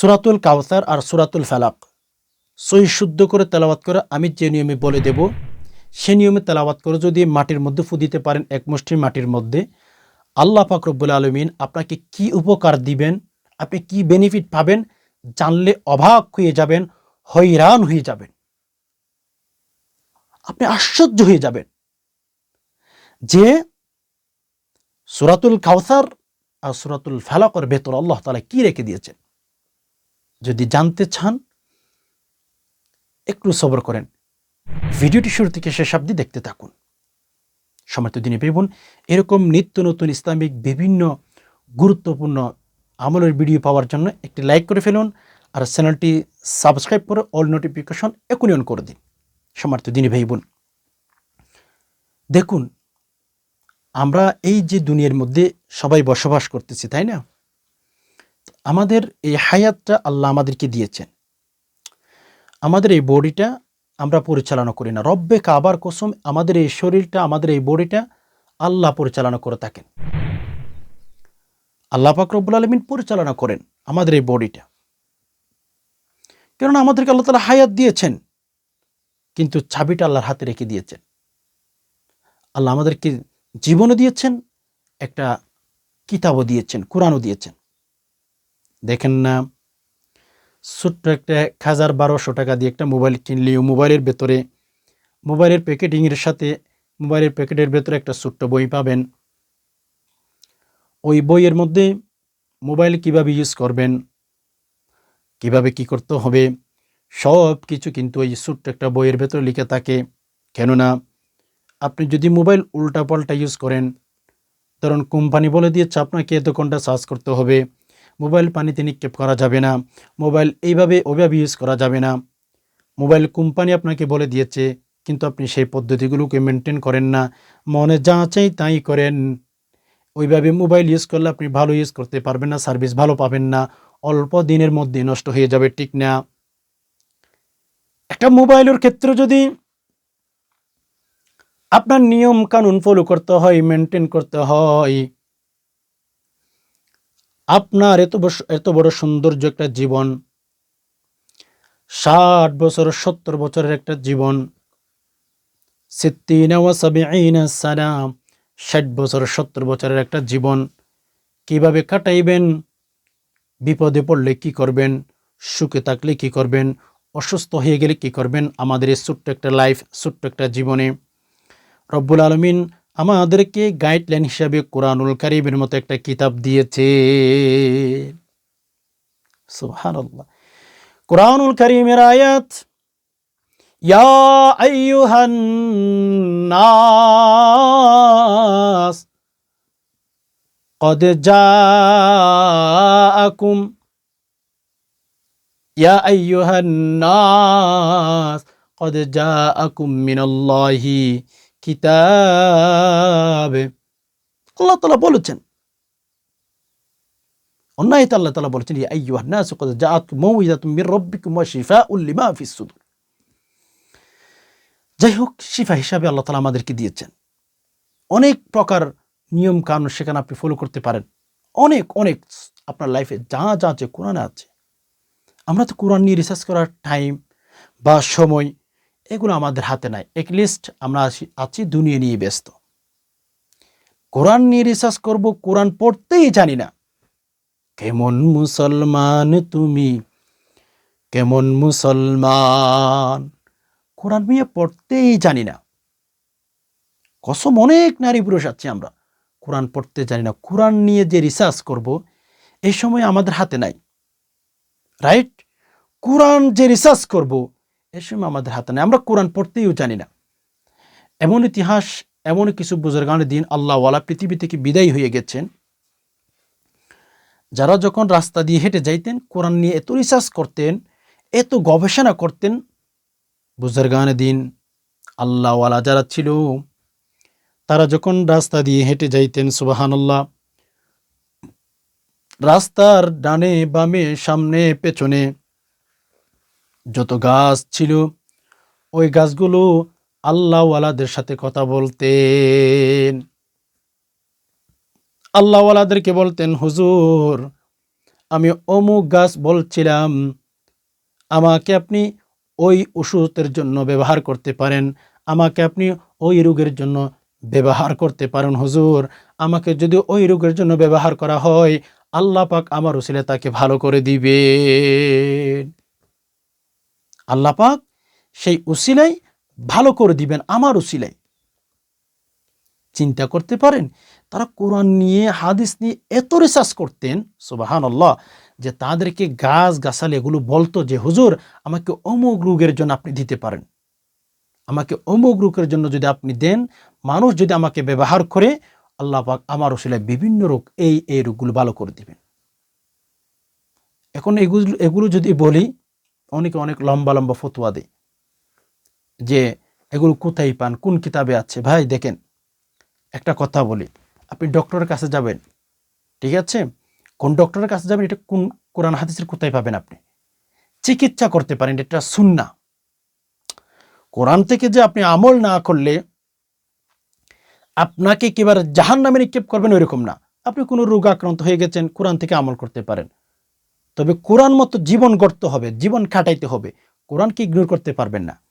সুরাতুল কাউসার আর সুরাতুল ফালাক। সই শুদ্ধ করে তেলাওয়াত করে আমি যে নিয়মে বলে দেব, সে নিয়মে তেলাওয়াত করে যদি মাটির মধ্যে ফু দিতে পারেন এক মুষ্টির মাটির মধ্যে, আল্লাহ পাক রব্বুল আলমিন আপনাকে কি উপকার দিবেন, আপনি কি বেনিফিট পাবেন জানলে অবাক হয়ে যাবেন হইরান হয়ে যাবেন। আপনি আশ্চর্য হয়ে যাবেন যে সুরাতুল কাউসার আর সুরাতুল ফালাকর ভেতর আল্লাহ তালা কি রেখে দিয়েছেন। যদি জানতে চান, একটু সবর করেন। ভিডিওটি শুরু থেকে শেষ অব্দি দেখতে থাকুন। সময় তো দিনে পেবন এরকম নিত্য নতুন ইসলামিক বিভিন্ন গুরুত্বপূর্ণ আমলের ভিডিও পাওয়ার জন্য একটি লাইক করে ফেলুন আর চ্যানেলটি সাবস্ক্রাইব করে অল নোটিফিকেশন এখনই অন করে দিন। সমর্থ দিনে বোন। দেখুন, আমরা এই যে দুনিয়ার মধ্যে সবাই বসবাস করতেছি, তাই না? আমাদের এই হায়াতটা আল্লাহ আমাদেরকে দিয়েছেন। আমাদের এই বডিটা আমরা পরিচালনা করি না। রব্বে কাবার কসম, আমাদের এই শরীরটা, আমাদের এই বডিটা আল্লাহ পরিচালনা করে থাকেন। আল্লাহ পাক রব্বুল আলমিন পরিচালনা করেন আমাদের এই বডিটা। কেননা আমাদেরকে আল্লাহ তালা হায়াত দিয়েছেন, কিন্তু ছাবিটা আল্লাহর হাতে রেখে দিয়েছেন। আল্লাহ আমাদেরকে জীবনও দিয়েছেন, একটা কিতাবও দিয়েছেন, কোরআনও দিয়েছেন। দেখেন না, ছোট্ট একটা এক হাজার বারোশো টাকা দিয়ে একটা মোবাইল কিনলেও মোবাইলের ভেতরে, মোবাইলের প্যাকেটিংয়ের সাথে মোবাইলের প্যাকেটের ভেতরে একটা ছোট্ট বই পাবেন। ওই বইয়ের মধ্যে মোবাইল কীভাবে ইউজ করবেন, কীভাবে কি করতে হবে, সব কিছু কিন্তু ওই ছোট্ট একটা বইয়ের ভেতরে লিখে থাকে। কেননা, আপনি যদি মোবাইল উল্টাপাল্টা ইউজ করেন, ধরুন কোম্পানি বলে দিয়েছে, আপনাকে এত ঘণ্টা চার্জ করতে হবে। মোবাইল পানিতে নিক্ষেপ করা যাবে না। মোবাইল এইভাবে ওভাবে ইউজ করা যাবে না। মোবাইল কোম্পানি আপনাকে বলে দিয়েছে, কিন্তু আপনি সেই পদ্ধতিগুলোকে মেনটেন করেন না। মনে যা চাই তাই করেন। ওইভাবে মোবাইল ইউজ করলে আপনি ভালো ইউজ করতে পারবেন না সার্ভিস ভালো পাবেন না। অল্প দিনের মধ্যে নষ্ট হয়ে যাবে, ঠিক না? একটা মোবাইলের ক্ষেত্রে যদি আপনার নিয়ম কানুন ফলো করতে হয় মেনটেন করতে হয় আপনার এত এত বড় সৌন্দর্য একটা জীবন, ষাট বছর, সত্তর বছরের একটা জীবন ষাট বছর, সত্তর বছরের একটা জীবন, কীভাবে কাটাইবেন? বিপদে পড়লে কি করবেন? সুখে থাকলে কি করবেন? অসুস্থ হয়ে গেলে কি করবেন? আমাদের এই ছোট্ট একটা লাইফ ছোট্ট একটা জীবনে। রব্বুল আলমিন আমাদেরকে গাইডলাইন হিসাবে কোরআনুল কারিমের মতো একটা কিতাব দিয়েছে সুবহানাল্লাহ কোরআনুল কারিমের আয়াত ইয়া আইয়ুহান নাস قد جاءكم يا أيها الناس قد جاءكم من الله কিতাবে। আল্লাহ তালা বলেছেন, অন্যায় আল্লাহ তালা বলেছেন আইয়ুহান নাসু কদ জাআতকুম মাউইযাতুম মির রাব্বিকুম ওয়া শিফাউল লিমা ফিস সুদুর। যাই হোক, শিফা হিসাবে আল্লাহ তালা আমাদেরকে দিয়েছেন। অনেক প্রকার নিয়ম কানুন সেখানে আপনি ফলো করতে পারেন। অনেক অনেক আপনার লাইফে যা যা আছে, কোরআনে আছে। আমরা তো কোরআন নিয়ে রিসার্চ করার টাইম বা সময় এগুলো আমাদের হাতে নাই। একলিস্ট আমরা আছি দুনিয়া নিয়ে ব্যস্ত। কোরআন নিয়ে রিসার্চ করব, কোরআন পড়তেই জানি না। কেমন মুসলমান তুমি? কেমন মুসলমান? কোরআন নিয়ে পড়তেই জানি না। কসম অনেক নারী পুরুষ আছি আমরা। কোরআন পড়তে জানি না। কোরআন নিয়ে যে রিসার্চ করব, এই সময় আমাদের হাতে নাই। রাইট কোরআন যে রিসার্চ করব এ সময় আমাদের হাতে নেই। আমরা কোরআন পড়তেইও জানি না। এমন ইতিহাস, এমন কিছু বুজুর্গানের দিন আল্লাহওয়ালা পৃথিবী থেকে বিদায় হয়ে গেছেন। যারা যখন রাস্তা দিয়ে হেঁটে যাইতেন, কোরআন নিয়ে এত রিসার্চ করতেন, এত গবেষণা করতেন, বুজুর্গানের দিন আল্লাহওয়ালা যারা ছিল, তারা যখন রাস্তা দিয়ে হেঁটে যাইতেন সুবাহান্লাহ রাস্তার ডানে বামে সামনে পেছনে যত গাছ ছিল, ওই গাছগুলো আল্লাহওয়ালাদের সাথে কথা বলতেন। আল্লাহওয়ালাদেরকে বলতেন, হুজুর, আমি অমুক গাছ বলছিলাম, আমাকে আপনি ওই ওষুধের জন্য ব্যবহার করতে পারেন, আমাকে আপনি ওই রোগের জন্য ব্যবহার করতে পারেন, হুজুর, আমাকে যদি ওই রোগের জন্য ব্যবহার করা হয়, আল্লাহ পাক আমার উসিলে তাকে ভালো করে দিবে আল্লাহ পাক সেই উসিলাই ভালো করে দিবেন, আমার উসিলাই। চিন্তা করতে পারেন, তারা কোরআন নিয়ে, হাদিস নিয়ে এত রিসার্চ করতেন সুবাহান আল্লাহ যে তাদেরকে গাছ গাছালি এগুলো বলতো যে, হুজুর, আমাকে অমুক রোগের জন্য আপনি দিতে পারেন। আমাকে অমুক রোগের জন্য যদি আপনি দেন, মানুষ যদি আমাকে ব্যবহার করে, আল্লাহ পাক আমার ওসিলায় বিভিন্ন রোগ এই এই রোগগুলো ভালো করে দিবেন। এখন এগুলো এগুলো যদি বলি অনেকে অনেক লম্বা লম্বা ফতুয়া দেয় যে এগুলো কোথায় পান, কোন কিতাবে আছে? ভাই, দেখেন, একটা কথা বলি। আপনি ডক্টরের কাছে যাবেন, ঠিক আছে? কোন ডক্টরের কাছে যাবেন, এটা কোন কোরআন হাদিসের কোথায় পাবেন আপনি? চিকিৎসা করতে পারেন, এটা সুন্না কোরআন থেকে যে আপনি আমল না করলে আপনাকে কেবার জাহান নামে নিক্ষেপ করবেন ওইরকম না। আপনি কোনো রোগ আক্রান্ত হয়ে গেছেন, কোরআন থেকে আমল করতে পারেন। তবে কোরআন মতো জীবন গড়তে হবে, জীবন খাটাইতে হবে। কোরআনকে ইগনোর করতে পারবেন না?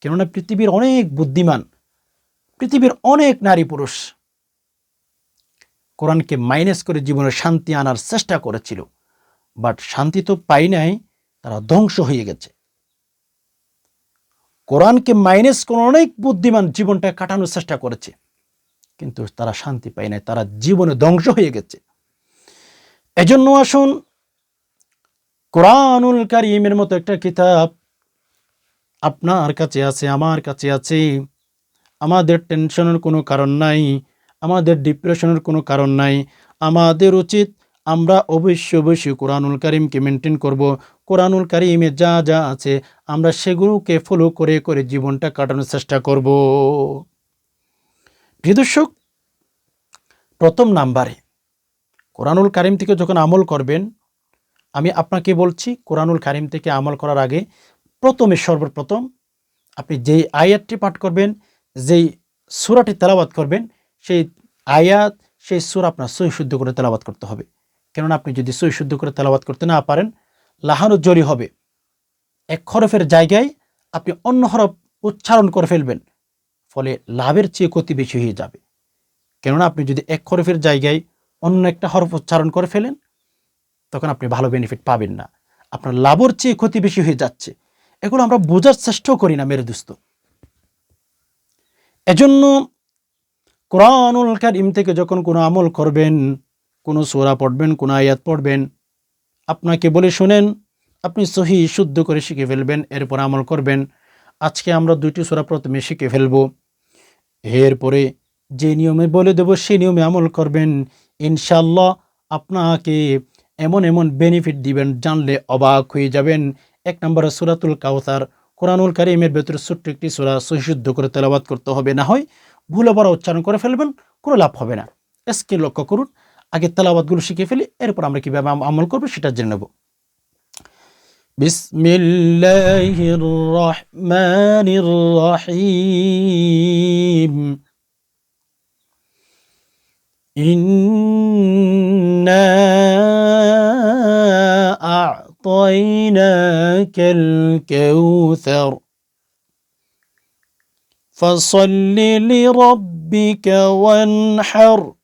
কেননা পৃথিবীর অনেক বুদ্ধিমান, পৃথিবীর অনেক নারী পুরুষ কোরআনকে মাইনাস করে জীবনে শান্তি আনার চেষ্টা করেছিল। বাট শান্তি তো পাই নাই, তারা ধ্বংস হয়ে গেছে। কোরআনকে মাইনাস করে অনেক বুদ্ধিমান জীবনটা কাটানোর চেষ্টা করেছে। কিন্তু তারা শান্তি পায় নাই, তারা জীবনে ধ্বংস হয়ে গেছে। এজন্য আসুন কোরআনুল কারিমের মতো একটা কিতাব আপনার কাছে আছে, আমার কাছে আছে। আমাদের টেনশনের কোনো কারণ নাই, আমাদের ডিপ্রেশনের কোনো কারণ নাই। আমাদের উচিত আমরা অবশ্যই অবশ্যই কোরআনুল কারিমকে মেনটেন করব। কোরআনুল কারিমে যা যা আছে আমরা সেগুলোকে ফলো করে করে জীবনটা কাটানোর চেষ্টা করব। প্রিয় দর্শক, প্রথম নাম্বারে কোরআনুল কারিম থেকে যখন আমল করবেন আমি আপনাকে বলছি, কোরআনুল কারিম থেকে আমল করার আগে প্রথমে সর্বপ্রথম আপনি যেই আয়াতটি পাঠ করবেন, যেই সুরাটি তেলাবাদ করবেন, সেই আয়াত, সেই সুর আপনার সই শুদ্ধ করে তেলাবাদ করতে হবে। কেননা আপনি যদি সই শুদ্ধ করে তেলাবাদ করতে না পারেন, লাহানো জরি হবে। এক হরফের জায়গায় আপনি অন্য হরফ উচ্চারণ করে ফেলবেন, ফলে লাভের চেয়ে ক্ষতি বেশি হয়ে যাবে। কেননা আপনি যদি এক হরফের জায়গায় অন্য একটা হরফ উচ্চারণ করে ফেলেন তখন আপনি ভালো বেনিফিট পাবেন না। আপনার লাভের চেয়ে ক্ষতি বেশি হয়ে যাচ্ছে। এগুলো আমরা বোঝার চেষ্টাও করি না মেরে দুস্ত। এজন্য কোরআনুল কারিম থেকে যখন কোনো আমল করবেন, কোনো সোরা পড়বেন, কোনো আয়াত পড়বেন, আপনাকে বলে শুনেন, আপনি সহি, শুদ্ধ করে শিখে ফেলবেন, এরপর আমল করবেন। আজকে আমরা দুইটি সোরা প্রথমে শিখে ফেলব। এরপরে যে নিয়মে বলে দেব সেই নিয়মে আমল করবেন। ইনশাল্লাহ আপনাকে এমন এমন বেনিফিট দিবেন জানলে অবাক হয়ে যাবেন এক নম্বরে সুরাতুল কাউসার কোরআনুল কারিমের ভেতরে ছোট্ট একটি সুরা সহিশুদ্ধ করে তেলাবাদ করতে হবে না হয় ভুলে বড় উচ্চারণ করে ফেলবেন কোনো লাভ হবে না এসকে লক্ষ্য করুন আগে তেলাবাদগুলো শিখে ফেলি এরপর আমরা কীভাবে আমল করবো সেটা জেনে নেব بسم الله الرحمن الرحيم إنا أعطيناك الكوثر فصل لربك وانحر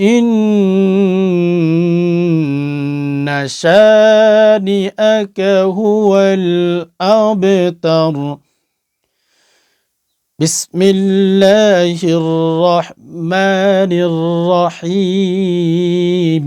إن شانئك هو الأبتر بسم الله الرحمن الرحيم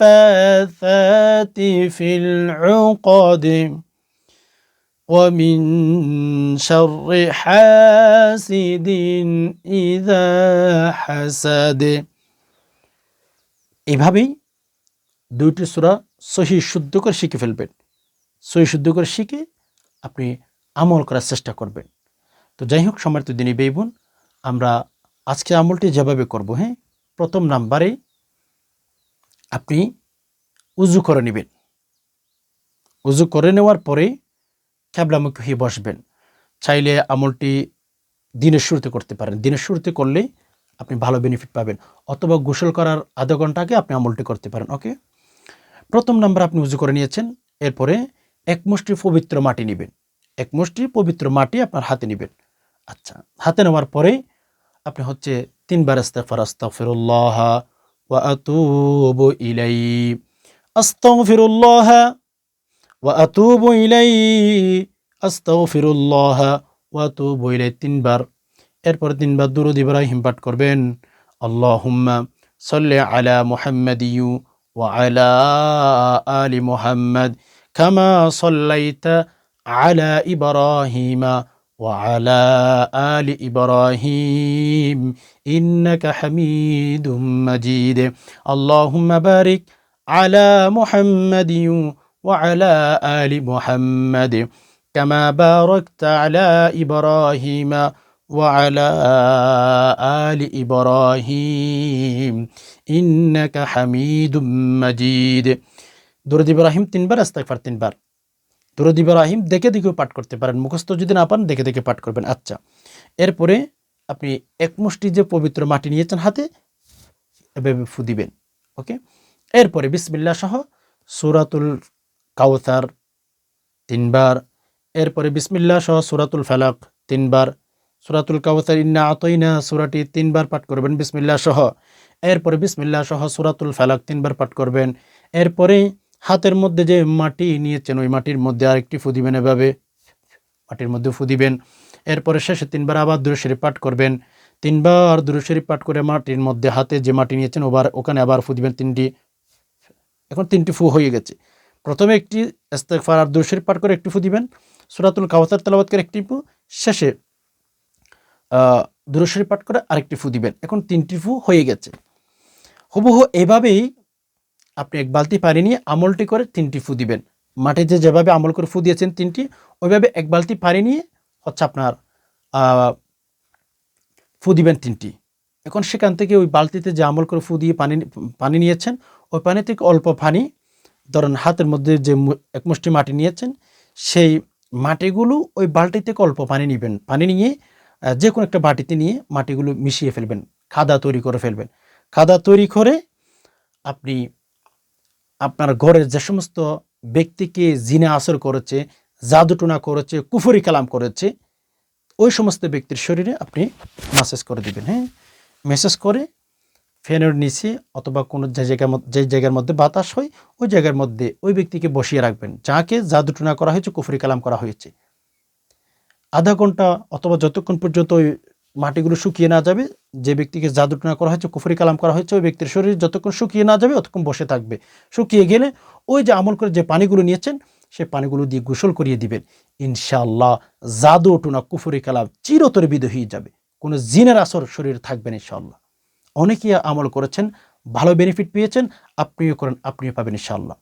النفاثات في العقد ومن شر حاسد إذا حسد এভাবেই দুইটি সূরা সহি শুদ্ধ করে শিখে ফেলবেন সহি শুদ্ধ করে শিখে আপনি আমল করার চেষ্টা করবেন তো যাই হোক সময় তো দিনই বেইবুন আমরা আজকে আমলটি যেভাবে করব হ্যাঁ প্রথম নাম্বারে আপনি উজু করে নেবেন। উজু করে নেওয়ার পরে ক্যাবলামুখী হয়ে বসবেন। চাইলে আমলটি দিনের শুরুতে করতে পারেন। দিনের শুরুতে করলে আপনি ভালো বেনিফিট পাবেন। অথবা গোসল করার আধা ঘণ্টা আগে আপনি আমলটি করতে পারেন, ওকে? প্রথম নাম্বার আপনি উজু করে নিয়েছেন, এরপরে এক মুষ্টি পবিত্র মাটি নেবেন। এক মুষ্টি পবিত্র মাটি আপনার হাতে নেবেন। আচ্ছা হাতে নেওয়ার পরে আপনি হচ্ছে তিনবার আস্তাগফার আস্তাগফিরুল্লাহ ওয়া আতুবু ইলাই আস্তাগফিরুল্লাহ ওয়া আতুবু ইলাই আস্তাগফিরুল্লাহ ওয়া আতুবু ইলাই তিনবার এরপর তিনবার দুরুদ ইব্রাহিম পাঠ করবেন। আল্লাহুম্মা সাল্লি আলা মুহাম্মাদিয়ু ওয়া আলা আলি মুহাম্মাদ কামা সাল্লাইতা আলা ইব্রাহিমা وعلى آل إبراهيم إنك حميد مجيد اللهم بارك على محمد وعلى آل محمد كما باركت على إبراهيم وعلى آل إبراهيم إنك حميد مجيد درود إبراهيم تنبر استغفر تنبر দুরুদ ইব্রাহিম দেখে দেখেও পাঠ করতে পারেন, মুখস্থ যদি না পান দেখে দেখে পাঠ করবেন। আচ্ছা এরপরে আপনি এক মুষ্টি যে পবিত্র মাটি নিয়েছেন হাতে, এভাবে ফু দিবেন, ওকে? এরপরে বিসমিল্লা সহ সুরাতুল কাউসার তিনবার, এরপরে বিসমিল্লা সহ সুরাতুল ফালাক তিনবার, সুরাতুল কাউসার ইন্না আতইনা সুরাটি তিনবার পাঠ করবেন বিসমিল্লা সহ, এরপরে বিসমিল্লা সহ সুরাতুল ফালাক তিনবার পাঠ করবেন, এরপরে হাতের মধ্যে যে মাটি নিয়েছেন, ওই মাটির মধ্যে আরেকটি ফু দিবেন এভাবে। মাটির মধ্যে ফু দিবেন এরপরে শেষে তিনবার আবার দুরুশরীফ পাঠ করবেন। তিনবার দুরুশরীফ পাঠ করে মাটির মধ্যে হাতে যে মাটি নিয়েছেন, ওবার ওখানে আবার ফু দিবেন তিনটি। এখন তিনটি ফু হয়ে গেছে। প্রথমে একটি ইস্তেগফার আর দুরুশরীফ পাঠ করে একটি ফু দিবেন সুরাতুল কাওয়াতার তেলাওয়াত করে একটি ফু। শেষে দুরুশরীফ পাঠ করে আরেকটি ফু দিবেন এখন তিনটি ফু হয়ে গেছে। হুবহু এভাবেই আপনি এক বালতি পানি নিয়ে আমলটি করে তিনটি ফু দিবেন। মাটিতে যেভাবে আমল করে ফু দিয়েছেন তিনটি, ওইভাবে এক বালতি পানি নিয়ে হচ্ছে আপনার ফু দিবেন তিনটি। এখন সেখান থেকে ওই বালতিতে যে আমল করে ফু দিয়ে পানি পানি নিয়েছেন, ওই পানি থেকে অল্প পানি, ধরেন হাতের মধ্যে যে এক মুষ্টি মাটি নিয়েছেন, সেই মাটিগুলো ওই বালতি থেকে অল্প পানি নেবেন। পানি নিয়ে যে কোনো একটা বাটিতে নিয়ে মাটিগুলো মিশিয়ে ফেলবেন, খাদা তৈরি করে ফেলবেন। খাদা তৈরি করে আপনি আপনার ঘরের যে সমস্ত ব্যক্তিকে জিনে আসর করেছে, জাদুটুনা করেছে, কুফুরি কালাম করেছে, ওই সমস্ত ব্যক্তির শরীরে আপনি মাসেজ করে দিবেন হ্যাঁ? মেসেজ করে ফ্যানের নিচে অথবা কোনো যে জায়গার যে জায়গার মধ্যে বাতাস হয়, ওই জায়গার মধ্যে ওই ব্যক্তিকে বসিয়ে রাখবেন। যাকে জাদুটুনা করা হয়েছে, কুফরি কালাম করা হয়েছে। আধা ঘণ্টা অথবা যতক্ষণ পর্যন্ত ওই মাটিগুলো শুকিয়ে না যাবে, যে ব্যক্তিকে জাদুটনা করা হয়েছে, কুফরি কালাম করা হয়েছে, ওই ব্যক্তির শরীর যতক্ষণ শুকিয়ে না যাবে ততক্ষণ বসে থাকবে। শুকিয়ে গেলে ওই যে আমল করে যে পানিগুলো নিয়েছেন, সে পানিগুলো দিয়ে গোসল করিয়ে দিবেন। ইনশাল্লাহ জাদু টুনা কুফরি কালাম চিরতরে হয়ে যাবে। কোনো জিনের আসর শরীর থাকবেন ইনশাল্লাহ অনেকেই আমল করেছেন, ভালো বেনিফিট পেয়েছেন, আপনিও করেন, আপনিও পাবেন ইনশাল্লাহ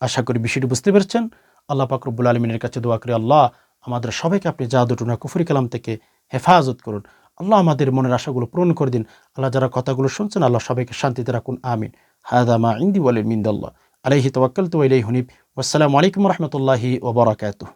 আশা করি বিষয়টি বুঝতে পেরেছেন। আল্লাহ পাকরবুল আলমিনের কাছে দোয়া করে, আল্লাহ আমাদের সবাইকে আপনি জাদু টুনা কুফরি কালাম থেকে হেফাজত করুন। আল্লাহ আমাদের মনের আশাগুলো পূরণ করে দিন। আল্লাহ যারা কথাগুলো শুনছেন, আল্লাহ সবাইকে শান্তিতে রাখুন। আমিন। হায়দামা ইন্দি বলে মিন্দাল্লাহ। আলহি তওয়াক্কাল তো ইলাই হুনিব। আসসালামু আলাইকুম রহমতুল্লাহি ওবরাকাতুহ